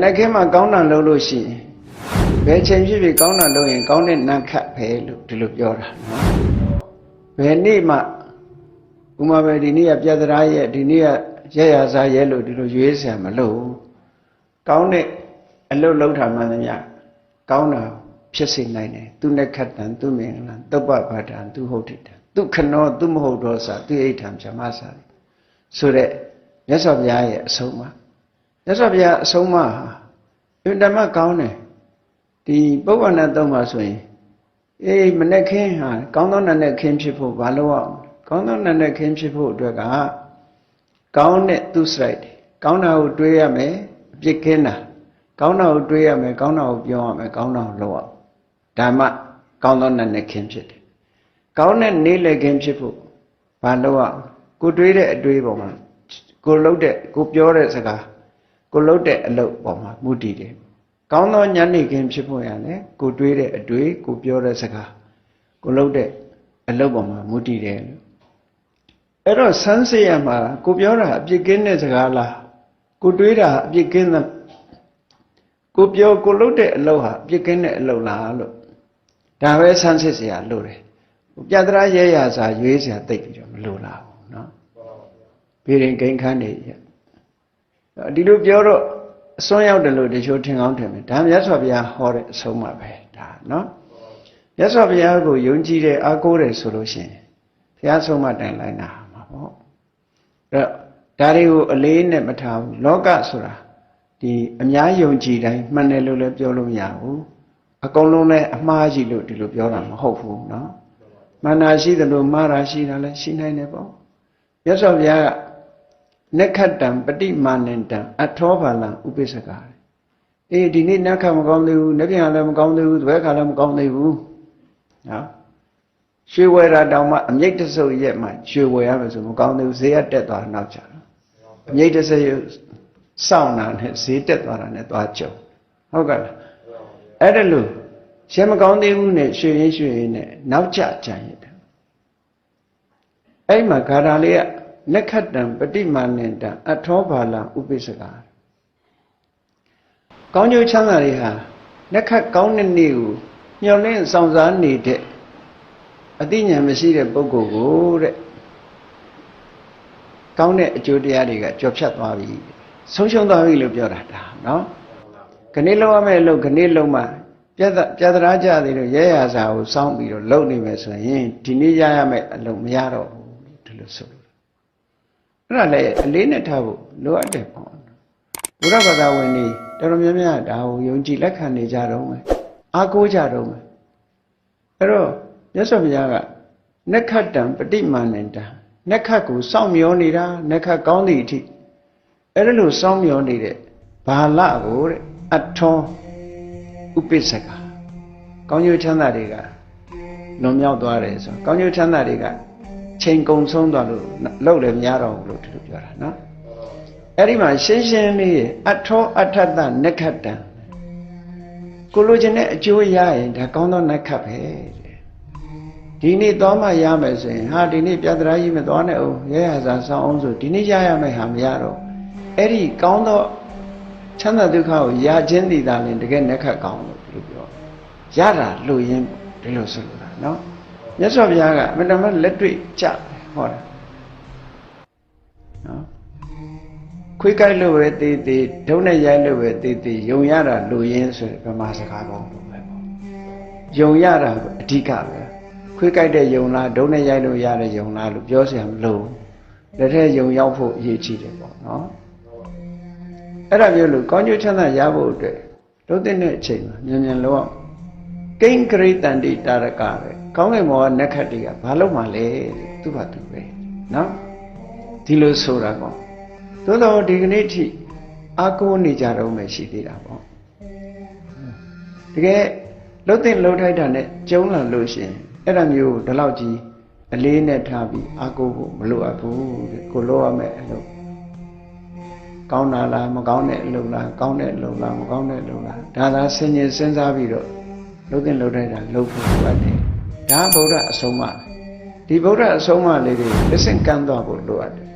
အဲ့ခင်မှာကောင်းတာလုပ်လို့ရှိရင်ဘယ်ချိန်ဖြစ်ဖြစ်ကောင်းတာလုပ်ရင်ကောင်းတဲ့နတ်ခတ်ပဲလို့ဒီလိုပြောတာနော်ဘယ်နေ့မှဥမာပဲဒီနေ့ကပြဿနာရဲ့ဒီနေ့ကရရစားရဲ့လို့ဒီလိုရွေးဆရာမလို့ကောင်းတဲ့အလုပ်လုပ်တာမှန်သမျှကောင်းတာဖြစ်စေနိုင်တယ်သူနဲ့ခတ်တံသူမင်္ဂလာတုပ္ပပါဒံသူဟုတ်တိတံသူခနောသူမဟုတ်တော့စာသူအိဋ္ဌံဗြဟ္မစာဆိုတဲ့မြတ်စွာဘုရားရဲ့အဆုံးအမ မြတ်စွာဘုရားအဆုံးအမဟာအင်တမကောင်းတယ်ဒီပုဗ္ဗနာသုံးပါဆိုရင်အေးမနဲ့ခင်းဟာကောင်းသောနာနဲ့ခင်းဖြစ်ဖို့ဘာလို့အောင်ကောင်းသောနာနဲ့ခင်းဖြစ်ဖို့အတွက်ကကောင်းတဲ့သူစရိုက်တယ်ကောင်းတာကိုတွေးရမယ်အပြစ်ကင်းတာကောင်းတာကိုတွေးရမယ်ကောင်းတာကိုပြောရမယ်ကောင်းတာကိုလုပ်ရမယ်ဓမ္မကောင်းသောနာနဲ့ခင်းဖြစ်တယ်ကောင်းတဲ့နေလေခင်းဖြစ်ဖို့ဘာလို့အောင်ကိုတွေးတဲ့အတွေးပေါ်မှာကိုလှုပ်တဲ့ကိုပြောတဲ့စကား ကိုလှုပ်တဲ့အလုပ်ပေါ်မှာမူတည်တယ်ကောင်းသောညနေခင်းဖြစ်ဖို့ရတယ်ကိုတွေးတဲ့အတွေးကိုပြောတဲ့စကားကိုလှုပ်တဲ့အလုပ်ပေါ်မှာမူတည်တယ်လို့အဲ့တော့ဆန်းစစ်ရမှာကိုပြောတာအပြစ်ကင်းတဲ့စကားလားကိုတွေးတာအပြစ်ကင်းတဲ့ကိုပြောကိုလှုပ်တဲ့အလုပ်ဟာအပြစ်ကင်းတဲ့အလုပ်လားလို့ဒါပဲဆန်းစစ်เสียလို့တယ်ပြတ္တရာရဲရစာရွေးเสียတိတ်ပြီးတော့မလိုလားဘူးเนาะဘေရင်ဂိမ်းခန်းနေရ ဒီလိုပြောတော့အစွန်းရောက်တယ်လို့တချို့ထင်ကောင်းထင်မယ်ဒါမြတ်စွာဘုရားဟောတဲ့အဆုံးအမပဲဒါเนาะမြတ်စွာဘုရားကိုယုံကြည်တဲ့အားကိုးတယ်ဆိုလို့ရှိရင်ဘုရားဆုံးမတိုင်လိုက်နာမှာပေါ့အဲ့တော့ဒါတွေကိုအလေးနဲ့မထားဘူးလောကဆိုတာဒီအများယုံကြည်တိုင်းမှန်တယ်လို့လည်းပြောလို့မရဘူးအကုန်လုံးလည်းအမှားကြီးလို့ဒီလိုပြောတာမဟုတ်ဘူးเนาะမန္နာရှိတယ်လို့မှားတာရှိတာလည်းရှိနိုင်တယ်ပေါ့မြတ်စွာဘုရားက နက္ခတ္တံပฏิမာနန္တံအထောဘာလံဥပိ္ပစကာအေးဒီနေ့နက္ခမကောင်းသေးဘူးနေ့ပြန်လည်းမကောင်းသေးဘူးတပည့်ခါလည်းမကောင်းသေးဘူးနော်ရွှေဝယ်တာတောင်မှအမြိတ်တဆုပ်ရက်မှရွှေဝယ်ရမယ်ဆိုမကောင်းသေးဘူးဈေးကတက်သွားနောက်ကြတော့အမြိတ်တဆုပ်စောင့်တာနဲ့ဈေးတက်သွားတာနဲ့သွားကြုံဟုတ်ကဲ့လားအဲ့ဒါလို့ရှင်မကောင်းသေးဘူးနဲ့ရွှေရင်းရွှေရင်းနဲ့နောက်ကျကြံရတယ်အဲ့မှာဂါထာလေးက နက္ခတံပฏิမာနန္တံအထောဘာလံဥပိ္ပစကာကောင်းကျိုးချမ်းသာတွေဟာနက္ခတ်ကောင်းတဲ့နေ့ကိုမျှော်လင့်ဆောင်စားနေတဲ့အသိဉာဏ်မရှိတဲ့ပုဂ္ဂိုလ်ကိုတဲ့ကောင်းတဲ့အကျိုးတရားတွေကကြော်ဖြတ်သွားပြီဆုံးရှုံးသွားပြီလို့ပြောတာဒါနော်ခဏလုံးရမယ့်လို့ခဏလုံးမှပြတ်ပြတ်တရားကြသေးလို့ရဲရစာကိုစောင်းပြီးတော့လုံနေမယ်ဆိုရင်ဒီနေ့ရရမယ့်အလုံးမရတော့ဘူးဒီလိုဆိုလို့ အဲ့ဒါလည်းအလေးနဲ့ထားဖို့လိုအပ်တယ်ပေါ့ဘုရားဘာသာဝင်တွေတော်တော်များများဒါကိုယုံကြည်လက်ခံနေကြတော့မယ်အားကိုးကြတော့မယ်အဲ့တော့မြတ်စွာဘုရားကနက္ခတံပฏิမာနန္တံနက္ခတ်ကိုစောင့်မျောနေတာနက္ခတ်ကောင်းသည့်အထိအဲ့ဒါလို့စောင့်မျောနေတဲ့ဘာလကိုတဲ့အထောဥပိ္ပစကကောင်းကျိုးချမ်းသာတွေကလွန်မြောက်သွားတယ်ဆိုကောင်းကျိုးချမ်းသာတွေက ချိန်ကုံဆုံးသွားလို့လောက်လည်းမရတော့ဘူးလို့ဒီလိုပြောတာနော်အဲ့ဒီမှာရှင်းရှင်းလေးအထောအထတနက္ခတံကိုလိုချင်တဲ့အကျိုးရရင်ဒါကောင်းသောနက္ခတ်ပဲတဲ့ဒီနေ့သွားမှရမယ်ဆိုရင်ဟာဒီနေ့ပြတ္တရာကြီးမသွားနဲ့အောင်ရဲရစာဆောင်းအောင်ဆိုဒီနေ့ရရမယ်ဟာမရတော့အဲ့ဒီကောင်းသောချမ်းသာဒုက္ခကိုရခြင်းတည်တာလည်းတကယ်နက္ခတ်ကောင်းလို့ဒီလိုပြောရတာလူရင်းဒီလိုဆိုလိုတာနော် မြတ်စွာဘုရားကအမှန်တမ်းလက်တွေ့ကြဟောတာနော်ခွေးကြိုက်လို့ပဲတည်တည်ဒုံနဲ့ရိုက်လို့ပဲတည်တည်ယုံရတာလူရင်းဆိုဗမာစကားကောင်းလို့ပဲပေါ့ယုံရတာအဓိကပဲခွေးကြိုက်တဲ့ယုံလားဒုံနဲ့ရိုက်လို့ရတဲ့ယုံလားလို့ပြောစရာမလိုလက်ထက်ယုံရောက်ဖို့အရေးကြီးတယ်ပေါ့နော်အဲ့ဒါမျိုးလို့ကောင်းကျိုးချမ်းသာရဖို့အတွက်လုံးတဲ့အချိန်မှာမြန်မြန်လောကိန်းဂရိတန္တိတာရကပဲ ကောင်းကင်ဘောကနက်ခတ်တွေကဘာလို့မှလဲသူ့ဘာသူပဲနော်ဒီလိုဆိုတာပေါ့သို့တော့ဒီကနေ့ထိအာကိုးနေကြတော့မှရှိသေးတာပေါ့တကယ်လှုပ်တဲ့လှုပ်ထိုက်တာနဲ့ကျုံးလာလို့ရှိရင်အဲ့ဒါမျိုးဒီလောက်ကြီးအလေးနဲ့ထားပြီးအာကိုးဖို့မလိုအပ်ဘူးတဲ့ကိုလိုရမယ်အလုပ်ကောင်းတာလားမကောင်းတဲ့အလုပ်လားကောင်းတဲ့အလုပ်လားမကောင်းတဲ့အလုပ်လားဒါသာဆင်ញင်စဉ်းစားပြီးတော့လှုပ်တဲ့လှုပ်ထိုက်တာလှုပ်ဖို့လိုအပ်တယ် ဒါဗုဒ္ဓအဆုံးအမဒီဗုဒ္ဓအဆုံးအမလေးတွေအစင်ကမ်းသွားဖို့လိုအပ်တယ်